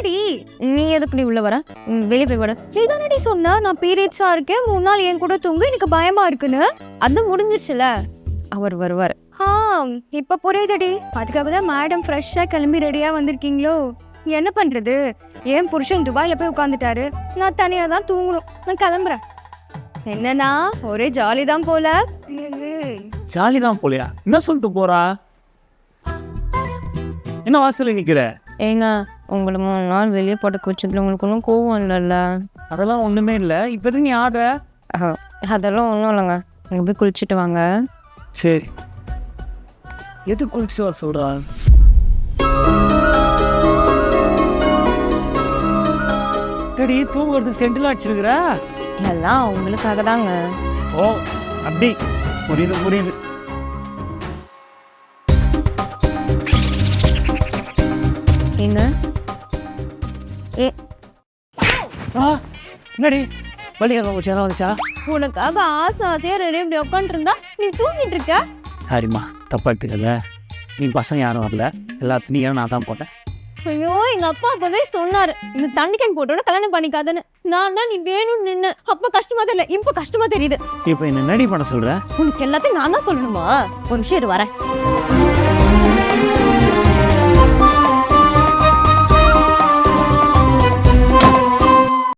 என்னடி? நீ எதுக்குடி உள்ள வர? வெளிய போய் வர நீ தானடி சொன்ன? நான் பீரியட்ஸா இருக்கேன். மூணு நாள் என் கூட தூங்க. எனக்கு பயமா இருக்குன்னு. அது முடிஞ்சிருச்சுல. அவர் வருவார். ஆ இப்ப புரியுதடி. அதுக்காக தான் மேடம் ஃப்ரெஷ்ஷா கிளம்பி ரெடியா வந்திருக்கீங்களோ? என்ன பண்றது? என் புருஷன் துபாயில போய் உட்காந்துட்டாரு நான் தனியா தான் தூங்கணும். நான் கிளம்புறேன். என்னன்னா ஒரே ஜாலி தான் போல. ஜாலி தான் போலியா? என்ன சொல்லிட்டு போறா? என்ன வாசல்ல நிக்கிற? ஏங்க உங்களை மூணு நாள் வெளியே படுக்க வச்சதுல உங்களுக்கு ஒன்றும் கோவம் இல்லைல்ல? அதெல்லாம் ஒண்ணுமே இல்ல. இப்போதைக்கு நீ ஆடுற? அதெல்லாம் ஒன்றும் இல்லைங்க. நீங்கள் போய் குளிச்சுட்டு வாங்க. சரி. எது குளிச்சு வர சொல்றா? டேடி தூங்குறதுக்கு சென்டில் அடிச்சிருக்கிற? எல்லாம் உங்களுக்காக தாங்க. ஓ அப்படி. புரியுது புரியுது. ஏங்க ஏ. ஆ என்னடி? வழியாக ஒரு சேரம் வந்துச்சா? உனக்காக ஆசை ஆசையா ரெடி இப்படி உட்காந்துருந்தா நீ தூங்கிட்டு இருக்க? சரிம்மா தப்பா எடுத்துக்கல நீ பசங்க யாரும் வரல. எல்லாத்தையும் நீ நான் தான் போட்டேன். ஐயோ எங்க அப்பா அப்பவே சொன்னாரு. இந்த தண்ணி கேன் போட்டோட கல்யாணம் பண்ணிக்காதன்னு. நான் தான் நீ வேணும்னு நின்னு அப்ப கஷ்டமா தெரியல. இப்ப கஷ்டமா தெரியுது. இப்போ என்ன நடி பண்ண சொல்ற? உனக்கு எல்லாத்தையும் நான் தான் சொல்லணுமா? ஒரு நிமிஷம் இரு வரேன்.